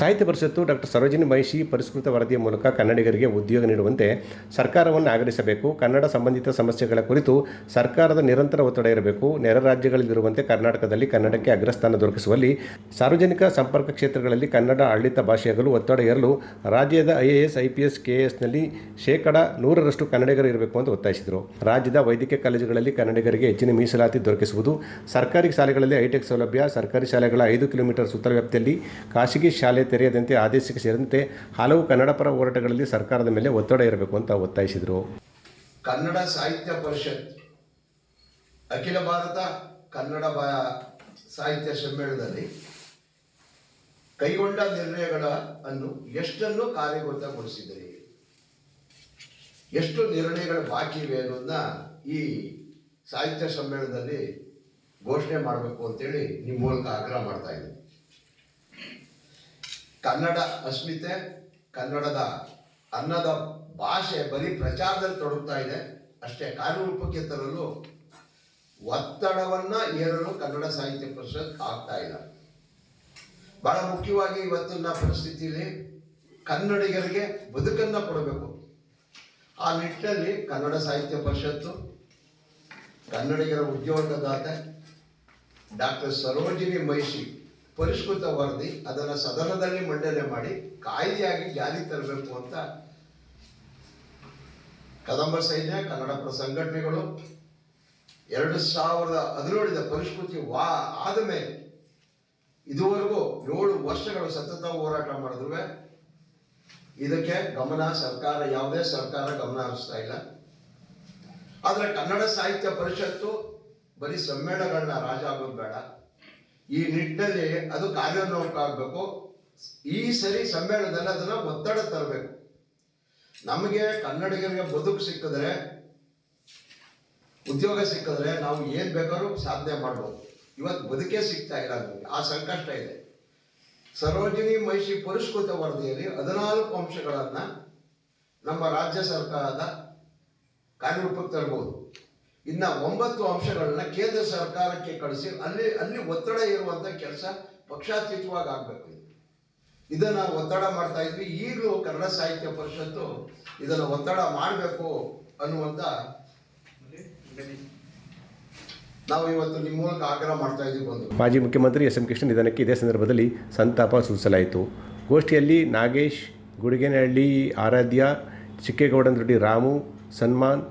ಸಾಹಿತ್ಯ ಪರಿಷತ್ತು ಡಾಕ್ಟರ್ ಸರೋಜಿನಿ ಮಹಿಷಿ ಪರಿಷ್ಕೃತ ವರದಿಯ ಮೂಲಕ ಕನ್ನಡಿಗರಿಗೆ ಉದ್ಯೋಗ ನೀಡುವಂತೆ ಸರ್ಕಾರವನ್ನು ಆಗ್ರಹಿಸಬೇಕು. ಕನ್ನಡ ಸಂಬಂಧಿತ ಸಮಸ್ಯೆಗಳ ಕುರಿತು ಸರ್ಕಾರದ ನಿರಂತರ ಒತ್ತಡ ಇರಬೇಕು. ನೆರೆ ರಾಜ್ಯಗಳಲ್ಲಿರುವಂತೆ ಕರ್ನಾಟಕದಲ್ಲಿ ಕನ್ನಡಕ್ಕೆ ಅಗ್ರಸ್ಥಾನ ದೊರಕಿಸುವಲ್ಲಿ, ಸಾರ್ವಜನಿಕ ಸಂಪರ್ಕ ಕ್ಷೇತ್ರಗಳಲ್ಲಿ ಕನ್ನಡ ಆಡಳಿತ ಭಾಷೆಯಾಗಲು ಒತ್ತಡ ಏರಲು ರಾಜ್ಯದ ಐಎಎಸ್ ಐಪಿಎಸ್ ಕೆಎಎಸ್ನಲ್ಲಿ ಶೇಕಡ ನೂರರಷ್ಟು ಕನ್ನಡಿಗರು ಇರಬೇಕು ಅಂತ ಒತ್ತಾಯಿಸಿದರು. ರಾಜ್ಯದ ವೈದ್ಯಕೀಯ ಕಾಲೇಜುಗಳಲ್ಲಿ ಕನ್ನಡಿಗರಿಗೆ ಹೆಚ್ಚಿನ ಮೀಸಲಾತಿ ದೊರಕಿಸುವುದು, ಸರ್ಕಾರಿ ಶಾಲೆಗಳಲ್ಲಿ ಹೈಟೆಕ್ ಸೌಲಭ್ಯ, ಸರ್ಕಾರಿ ಶಾಲೆಗಳ ಐದು ಕಿಲೋಮೀಟರ್ ಸುತ್ತಲ ವ್ಯಾಪ್ತಿಯಲ್ಲಿ ಖಾಸಗಿ ಶಾಲೆ ತೆರೆಯದಂತೆ ಆದೇಶಕ್ಕೆ ಸೇರಿದಂತೆ ಹಲವು ಕನ್ನಡ ಪರ ಹೋರಾಟಗಳಲ್ಲಿ ಸರ್ಕಾರದ ಮೇಲೆ ಒತ್ತಡ ಇರಬೇಕು. ಅಂತ ಒತ್ತಾಯಿಸಿದರು. ಕನ್ನಡ ಸಾಹಿತ್ಯ ಪರಿಷತ್, ಅಖಿಲ ಭಾರತ ಕನ್ನಡ ಸಾಹಿತ್ಯ ಸಮ್ಮೇಳನದಲ್ಲಿ ಕೈಗೊಂಡ ನಿರ್ಣಯಗಳ ಅನ್ನು ಎಷ್ಟನ್ನು ಕಾರ್ಯಗತಗೊಳಿಸಿದರೆ? ಎಷ್ಟು ನಿರ್ಣಯಗಳು ಬಾಕಿ ಇವೆ ಅನ್ನೋದನ್ನ ಈ ಸಾಹಿತ್ಯ ಸಮ್ಮೇಳನದಲ್ಲಿ ಘೋಷಣೆ ಮಾಡಬೇಕು ಅಂತೇಳಿ ನಿಮ್ಮ ಮೂಲಕ ಆಗ್ರಹ ಮಾಡ್ತಾ ಇದ್ದೀನಿ. ಕನ್ನಡ ಅಸ್ಮಿತೆ, ಕನ್ನಡದ ಅನ್ನದ ಭಾಷೆ ಬರೀ ಪ್ರಚಾರದಲ್ಲಿ ತೊಡಗ್ತಾ ಇದೆ. ಅಷ್ಟೇ ಕಾರ್ಯರೂಪಕ್ಕೆ ತರಲು ಒತ್ತಡವನ್ನ ಏರಲು ಕನ್ನಡ ಸಾಹಿತ್ಯ ಪರಿಷತ್ ಆಗ್ತಾ ಇಲ್ಲ. ಬಹಳ ಮುಖ್ಯವಾಗಿ ಇವತ್ತಿನ ಪರಿಸ್ಥಿತಿಯಲ್ಲಿ ಕನ್ನಡಿಗರಿಗೆ ಬದುಕನ್ನ ಕೊಡಬೇಕು. ಆ ನಿಟ್ಟಿನಲ್ಲಿ ಕನ್ನಡ ಸಾಹಿತ್ಯ ಪರಿಷತ್ತು, ಕನ್ನಡಿಗರ ಉದ್ಯೋಗದಾತೆ ಡಾಕ್ಟರ್ ಸರೋಜಿನಿ ಮಹಿಷಿ ಪರಿಷ್ಕೃತ ವರದಿ ಅದನ್ನು ಸದನದಲ್ಲಿ ಮಂಡನೆ ಮಾಡಿ ಕಾಯ್ದೆಯಾಗಿ ಜಾರಿ ತರಬೇಕು ಅಂತ ಕದಂಬ ಸೈನ್ಯ, ಕನ್ನಡ ಸಂಘಟನೆಗಳು, ಎರಡು ಸಾವಿರದ ಹದಿನೇಳಿದ ಪರಿಷ್ಕೃತಿ ವಾ ಆದ ಮೇಲೆ ಇದುವರೆಗೂ ಏಳು ವರ್ಷಗಳು ಸತತ ಹೋರಾಟ ಮಾಡಿದ್ರು ಇದಕ್ಕೆ ಗಮನ ಸರ್ಕಾರ, ಯಾವುದೇ ಸರ್ಕಾರ ಗಮನ ಹರಿಸ್ತಾ ಇಲ್ಲ. ಆದರೆ ಕನ್ನಡ ಸಾಹಿತ್ಯ ಪರಿಷತ್ತು ಬರೀ ಸಮ್ಮೇಳನಗಳನ್ನ ರಾಜ ಆಗೋದು ಬೇಡ. ಈ ನಿಟ್ಟಿನಲ್ಲಿ ಅದು ಕಾರ್ಯೋನ್ಮುಖ ಆಗಬೇಕು. ಈ ಸರಿ ಸಮ್ಮೇಳನದಲ್ಲಿ ಅದನ್ನು ಒತ್ತಡ ತರಬೇಕು. ನಮಗೆ ಕನ್ನಡಿಗರಿಗೆ ಬದುಕು ಸಿಕ್ಕಿದ್ರೆ, ಉದ್ಯೋಗ ಸಿಕ್ಕಿದ್ರೆ ನಾವು ಏನ್ ಬೇಕಾದ್ರೂ ಸಾಧನೆ ಮಾಡ್ಬೋದು. ಇವತ್ತು ಬದುಕೇ ಸಿಗ್ತಾ ಇಲ್ಲ ನಮಗೆ, ಆ ಸಂಕಷ್ಟ ಇದೆ. ಸರೋಜಿನಿ ಮಹಿಷಿ ಪರಿಷ್ಕೃತ ವರದಿಯಲ್ಲಿ ಹದಿನಾಲ್ಕು ಅಂಶಗಳನ್ನ ನಮ್ಮ ರಾಜ್ಯ ಸರ್ಕಾರದ ಕಾರ್ಯರೂಪಕ್ಕೆ ತರಬಹುದು. ಇನ್ನ ಒಂಬತ್ತು ಅಂಶಗಳನ್ನ ಕೇಂದ್ರ ಸರ್ಕಾರಕ್ಕೆ ಕಳಿಸಿ ಅಲ್ಲಿ ಅಲ್ಲಿ ಒತ್ತಡ ಇರುವಂತ ಕೆಲಸ ಪಕ್ಷಾತೀತವಾಗಿ ಆಗ್ಬೇಕು. ಇದನ್ನ ಒತ್ತಡ ಮಾಡ್ತಾ ಇದ್ವಿ. ಈಗಲೂ ಕನ್ನಡ ಸಾಹಿತ್ಯ ಪರಿಷತ್ತು ಇದನ್ನ ಒತ್ತಡ ಮಾಡಬೇಕು ಅನ್ನುವಂತ ನಾವು ಇವತ್ತು ನಿಮ್ಮ ಮೂಲಕ ಆಗ್ರಹ ಮಾಡ್ತಾ ಬಂದು ಮಾಜಿ ಮುಖ್ಯಮಂತ್ರಿ ಎಸ್ ಎಂ ಕೃಷ್ಣ ನಿಧನಕ್ಕೆ ಇದೇ ಸಂದರ್ಭದಲ್ಲಿ ಸಂತಾಪ ಸೂಚಿಸಲಾಯಿತು. ಗೋಷ್ಠಿಯಲ್ಲಿ ನಾಗೇಶ್, ಗುಡಿಗೇನಹಳ್ಳಿ, ಆರಾಧ್ಯ ಚಿಕ್ಕೇಗೌಡನ ರೆಡ್ಡಿ ರಾಮು, ಸನ್ಮಾನ್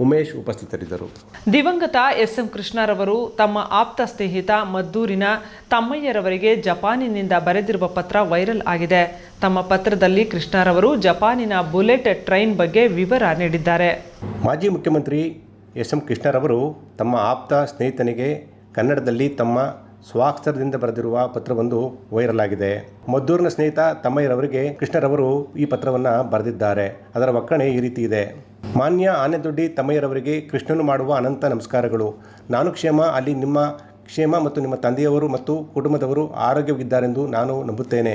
ಉಮೇಶ್ ಉಪಸ್ಥಿತರಿದ್ದರು. ದಿವಂಗತ ಎಸ್ ಎಂ ಕೃಷ್ಣರವರು ತಮ್ಮ ಆಪ್ತ ಸ್ನೇಹಿತ ಮದ್ದೂರಿನ ತಮ್ಮಯ್ಯರವರಿಗೆ ಜಪಾನಿನಿಂದ ಬರೆದಿರುವ ಪತ್ರ ವೈರಲ್ ಆಗಿದೆ. ತಮ್ಮ ಪತ್ರದಲ್ಲಿ ಕೃಷ್ಣರವರು ಜಪಾನಿನ ಬುಲೆಟ್ ಟ್ರೈನ್ ಬಗ್ಗೆ ವಿವರ ನೀಡಿದ್ದಾರೆ. ಮಾಜಿ ಮುಖ್ಯಮಂತ್ರಿ ಎಸ್ ಎಂ ಕೃಷ್ಣರವರು ತಮ್ಮ ಆಪ್ತ ಸ್ನೇಹಿತನಿಗೆ ಕನ್ನಡದಲ್ಲಿ ತಮ್ಮ ಸ್ವಾಕ್ಷರದಿಂದ ಬರೆದಿರುವ ಪತ್ರವೊಂದು ವೈರಲ್ ಆಗಿದೆ ಮದ್ದೂರಿನ ಸ್ನೇಹಿತ ತಮ್ಮಯ್ಯರವರಿಗೆ ಕೃಷ್ಣರವರು ಈ ಪತ್ರವನ್ನು ಬರೆದಿದ್ದಾರೆ. ಅದರ ಒಕ್ಕಣೆ ಈ ರೀತಿ ಇದೆ. ಮಾನ್ಯ ಆನೆದೊಡ್ಡಿ ತಮ್ಮಯ್ಯರವರಿಗೆ ಕೃಷ್ಣನು ಮಾಡುವ ಅನಂತ ನಮಸ್ಕಾರಗಳು. ನಾನು ಕ್ಷೇಮ, ಅಲ್ಲಿ ನಿಮ್ಮ ಕ್ಷೇಮ ಮತ್ತು ನಿಮ್ಮ ತಂದೆಯವರು ಮತ್ತು ಕುಟುಂಬದವರು ಆರೋಗ್ಯವಿದ್ದಾರೆಂದು ನಾನು ನಂಬುತ್ತೇನೆ.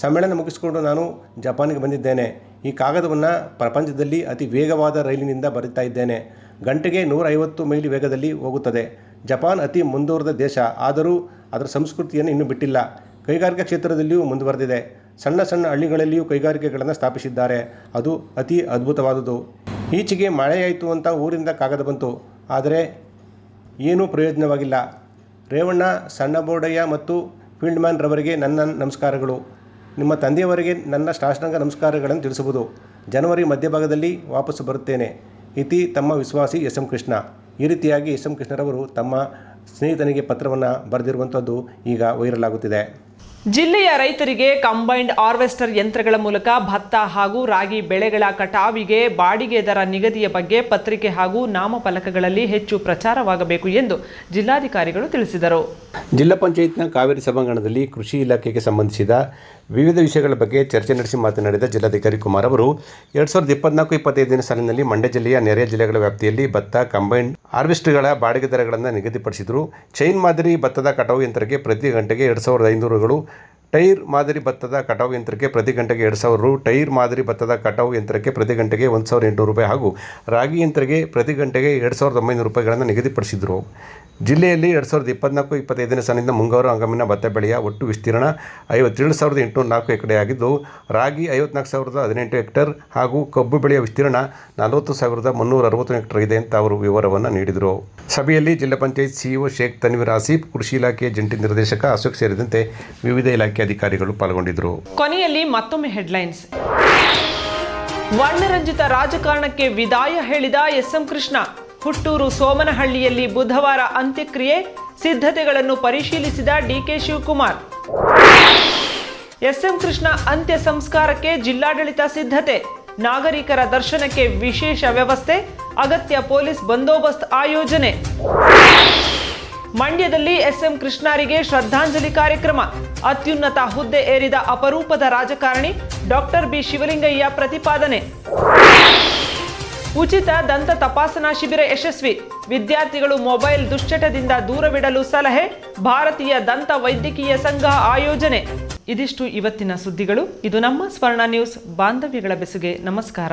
ಸಮ್ಮೇಳನ ಮುಗಿಸಿಕೊಂಡು ನಾನು ಜಪಾನಿಗೆ ಬಂದಿದ್ದೇನೆ. ಈ ಕಾಗದವನ್ನು ಪ್ರಪಂಚದಲ್ಲಿ ಅತಿ ವೇಗವಾದ ರೈಲಿನಿಂದ ಬರುತ್ತಾ ಇದ್ದೇನೆ. ಗಂಟೆಗೆ ನೂರೈವತ್ತು ಮೈಲಿ ವೇಗದಲ್ಲಿ ಹೋಗುತ್ತದೆ. ಜಪಾನ್ ಅತಿ ಮುಂದುವರೆದ ದೇಶ. ಆದರೂ ಅದರ ಸಂಸ್ಕೃತಿಯನ್ನು ಇನ್ನೂ ಬಿಟ್ಟಿಲ್ಲ. ಕೈಗಾರಿಕಾ ಕ್ಷೇತ್ರದಲ್ಲಿಯೂ ಮುಂದುವರೆದಿದೆ. ಸಣ್ಣ ಸಣ್ಣ ಹಳ್ಳಿಗಳಲ್ಲಿಯೂ ಕೈಗಾರಿಕೆಗಳನ್ನು ಸ್ಥಾಪಿಸಿದ್ದಾರೆ. ಅದು ಅತಿ ಅದ್ಭುತವಾದುದು. ಈಚೆಗೆ ಮಳೆಯಾಯಿತು ಅಂತ ಊರಿಂದ ಕಾಗದ ಬಂತು. ಆದರೆ ಏನೂ ಪ್ರಯೋಜನವಾಗಿಲ್ಲ. ರೇವಣ್ಣ, ಸಣ್ಣ ಬೋರ್ಡಯ್ಯ ಮತ್ತು ಫೀಲ್ಡ್ ಮ್ಯಾನ್ ರವರಿಗೆ ನನ್ನ ನಮಸ್ಕಾರಗಳು. ನಿಮ್ಮ ತಂದೆಯವರಿಗೆ ನನ್ನ ಶಾಸನಾಂಗ ನಮಸ್ಕಾರಗಳನ್ನು ತಿಳಿಸುವುದು. ಜನವರಿ ಮಧ್ಯಭಾಗದಲ್ಲಿ ವಾಪಸ್ಸು ಬರುತ್ತೇನೆ. ಇತಿ ತಮ್ಮ ವಿಶ್ವಾಸಿ ಎಸ್ ಎಂ ಕೃಷ್ಣ. ಈ ರೀತಿಯಾಗಿ ಎಸ್ ಎಂ ಕೃಷ್ಣರವರು ತಮ್ಮ ಸ್ನೇಹಿತನಿಗೆ ಪತ್ರವನ್ನು ಬರೆದಿರುವಂಥದ್ದು ಈಗ ವೈರಲ್ ಆಗುತ್ತಿದೆ ಜಿಲ್ಲೆಯ ರೈತರಿಗೆ ಕಂಬೈನ್ಡ್ ಹಾರ್ವೆಸ್ಟರ್ ಯಂತ್ರಗಳ ಮೂಲಕ ಭತ್ತ ಹಾಗೂ ರಾಗಿ ಬೆಳೆಗಳ ಕಟಾವಿಗೆ ಬಾಡಿಗೆ ದರ ನಿಗದಿಯ ಬಗ್ಗೆ ಪತ್ರಿಕೆ ಹಾಗೂ ನಾಮಫಲಕಗಳಲ್ಲಿ ಹೆಚ್ಚು ಪ್ರಚಾರವಾಗಬೇಕು ಎಂದು ಜಿಲ್ಲಾಧಿಕಾರಿಗಳು ತಿಳಿಸಿದರು. ಜಿಲ್ಲಾ ಪಂಚಾಯತ್ನ ಕಾವೇರಿ ಸಭಾಂಗಣದಲ್ಲಿ ಕೃಷಿ ಇಲಾಖೆಗೆ ಸಂಬಂಧಿಸಿದ ವಿವಿಧ ವಿಷಯಗಳ ಬಗ್ಗೆ ಚರ್ಚೆ ನಡೆಸಿ ಮಾತನಾಡಿದ ಜಿಲ್ಲಾಧಿಕಾರಿ ಕುಮಾರ್ ಅವರು, ಎರಡು ಸಾವಿರದ ಇಪ್ಪತ್ನಾಲ್ಕು ಇಪ್ಪತ್ತೈದನೇ ಸಾಲಿನಲ್ಲಿ ಮಂಡ್ಯ ಜಿಲ್ಲೆಯ ನೆರೆಯ ಜಿಲ್ಲೆಗಳ ವ್ಯಾಪ್ತಿಯಲ್ಲಿ ಭತ್ತ ಕಂಬೈನ್ಡ್ ಹಾರ್ವೆಸ್ಟ್ಗಳ ಬಾಡಿಗೆ ದರಗಳನ್ನು ನಿಗದಿಪಡಿಸಿದರು. ಚೈನ್ ಮಾದರಿ ಭತ್ತದ ಕಟಾವು ಯಂತ್ರಕ್ಕೆ ಪ್ರತಿ ಗಂಟೆಗೆ ಎರಡು ಸಾವಿರದ ಐನೂರುಗಳು ಟೈರ್ ಮಾದರಿ ಭತ್ತದ ಕಟಾವು ಯಂತ್ರಕ್ಕೆ ಪ್ರತಿ ಗಂಟೆಗೆ ಎರಡು ಸಾವಿರ ರು ಟೈರ್ ಮಾದರಿ ಭತ್ತದ ಕಟಾವು ಯಂತ್ರಕ್ಕೆ ಪ್ರತಿ ಗಂಟೆಗೆ ಒಂದು ಸಾವಿರದ ಎಂಟುನೂರು ರೂಪಾಯಿ ಹಾಗೂ ರಾಗಿ ಯಂತ್ರಕ್ಕೆ ಪ್ರತಿ ಗಂಟೆಗೆ ಎರಡು ಸಾವಿರದ ಒಂಬೈನೂರು ರೂಪಾಯಿಗಳನ್ನು ನಿಗದಿಪಡಿಸಿದರು. ಜಿಲ್ಲೆಯಲ್ಲಿ ಎರಡು ಸಾವಿರದ ಇಪ್ಪತ್ನಾಲ್ಕು ಇಪ್ಪತ್ತೈದನೇ ಸಾಲಿನಿಂದ ಮುಂಗಾರು ಹಂಗಾಮಿನ ಭತ್ತ ಬೆಳೆಯ ಒಟ್ಟು ವಿಸ್ತೀರ್ಣ ಐವತ್ತೇಳು ಸಾವಿರದ ಎಂಟುನೂರ ನಾಲ್ಕು ಎಕರೆಯಾಗಿದ್ದು, ರಾಗಿ ಐವತ್ನಾಲ್ಕು ಸಾವಿರದ ಹದಿನೆಂಟು ಹೆಕ್ಟರ್ ಹಾಗೂ ಕಬ್ಬು ಬೆಳೆಯ ವಿಸ್ತೀರ್ಣ ನಲವತ್ತು ಸಾವಿರದ ಮುನ್ನೂರ ಅರವತ್ತು ಹೆಕ್ಟರ್ ಇದೆ ಅಂತ ಅವರು ವಿವರವನ್ನು ನೀಡಿದರು. ಸಭೆಯಲ್ಲಿ ಜಿಲ್ಲಾ ಪಂಚಾಯತ್ ಸಿಇಒ ಶೇಖ್ ತನ್ವೀರ್ ಆಸೀಫ್, ಕೃಷಿ ಇಲಾಖೆಯ ಜಂಟಿ ನಿರ್ದೇಶಕ ಅಶೋಕ್ ಸೇರಿದಂತೆ ವಿವಿಧ ಇಲಾಖೆ ಅಧಿಕಾರಿಗಳು ಪಾಲ್ಗೊಂಡಿದ್ದರು ಕೊನೆಯಲ್ಲಿ ಮತ್ತೊಮ್ಮೆ ಹೆಡ್ಲೈನ್ಸ್. ವರ್ಣರಂಜಿತ ರಾಜಕಾರಣಕ್ಕೆ ವಿದಾಯ ಹೇಳಿದ ಎಸ್ಎಂ ಕೃಷ್ಣ, ಹುಟ್ಟೂರು ಸೋಮನಹಳ್ಳಿಯಲ್ಲಿ ಬುಧವಾರ ಅಂತ್ಯಕ್ರಿಯೆ, ಸಿದ್ಧತೆಗಳನ್ನು ಪರಿಶೀಲಿಸಿದ ಡಿಕೆ ಶಿವಕುಮಾರ್. ಎಸ್ಎಂ ಕೃಷ್ಣ ಅಂತ್ಯ ಸಂಸ್ಕಾರಕ್ಕೆ ಜಿಲ್ಲಾಡಳಿತ ಸಿದ್ಧತೆ, ನಾಗರಿಕರ ದರ್ಶನಕ್ಕೆ ವಿಶೇಷ ವ್ಯವಸ್ಥೆ, ಅಗತ್ಯ ಪೊಲೀಸ್ ಬಂದೋಬಸ್ತ್ ಆಯೋಜನೆ. ಮಂಡ್ಯದಲ್ಲಿ ಎಸ್ಎಂ ಕೃಷ್ಣಾರಿಗೆ ಶ್ರದ್ಧಾಂಜಲಿ ಕಾರ್ಯಕ್ರಮ. ಅತ್ಯುನ್ನತ ಹುದ್ದೆ ಏರಿದ ಅಪರೂಪದ ರಾಜಕಾರಣಿ ಡಾಕ್ಟರ್ ಬಿ ಶಿವಲಿಂಗಯ್ಯ ಪ್ರತಿಪಾದನೆ. ಉಚಿತ ದಂತ ತಪಾಸಣಾ ಶಿಬಿರ ಯಶಸ್ವಿ. ವಿದ್ಯಾರ್ಥಿಗಳು ಮೊಬೈಲ್ ದುಶ್ಚಟದಿಂದ ದೂರವಿಡಲು ಸಲಹೆ, ಭಾರತೀಯ ದಂತ ವೈದ್ಯಕೀಯ ಸಂಘ ಆಯೋಜನೆ. ಇದಿಷ್ಟು ಇವತ್ತಿನ ಸುದ್ದಿಗಳು. ಇದು ನಮ್ಮ ಸ್ವರ್ಣ ನ್ಯೂಸ್, ಬಾಂಧವ್ಯಗಳ ಬೆಸುಗೆ. ನಮಸ್ಕಾರ.